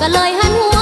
ก็เลยหันหัว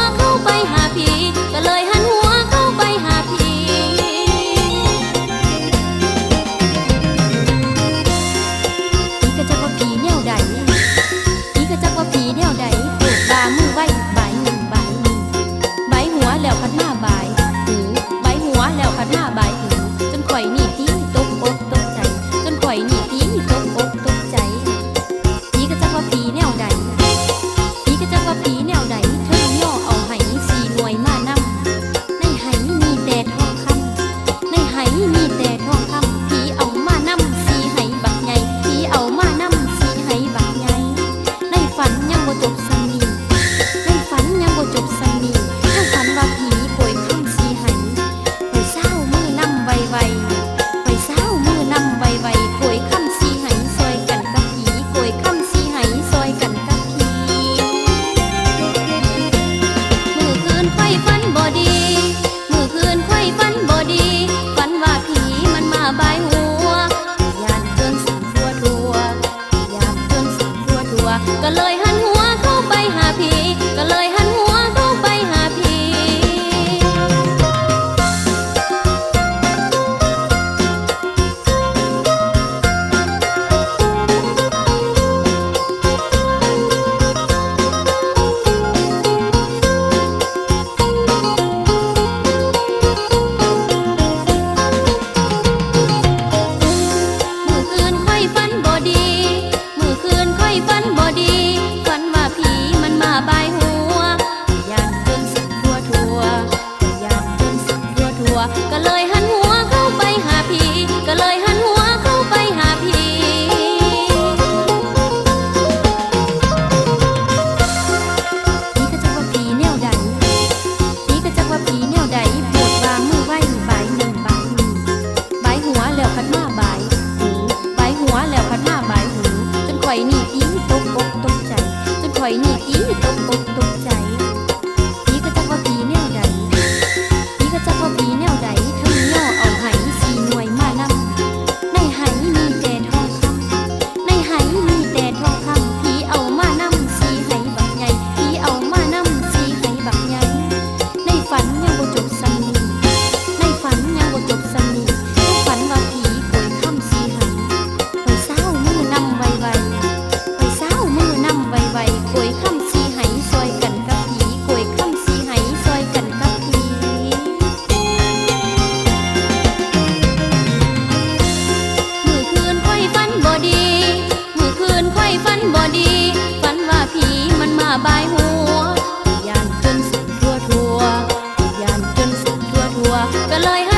จนข่อยนี่ ฝันบอดี ฝันว่าผีมันมาบายหัวย่านจนสุดทั่วทั่วย่านจนสุดทั่วทั่วก็เลยให้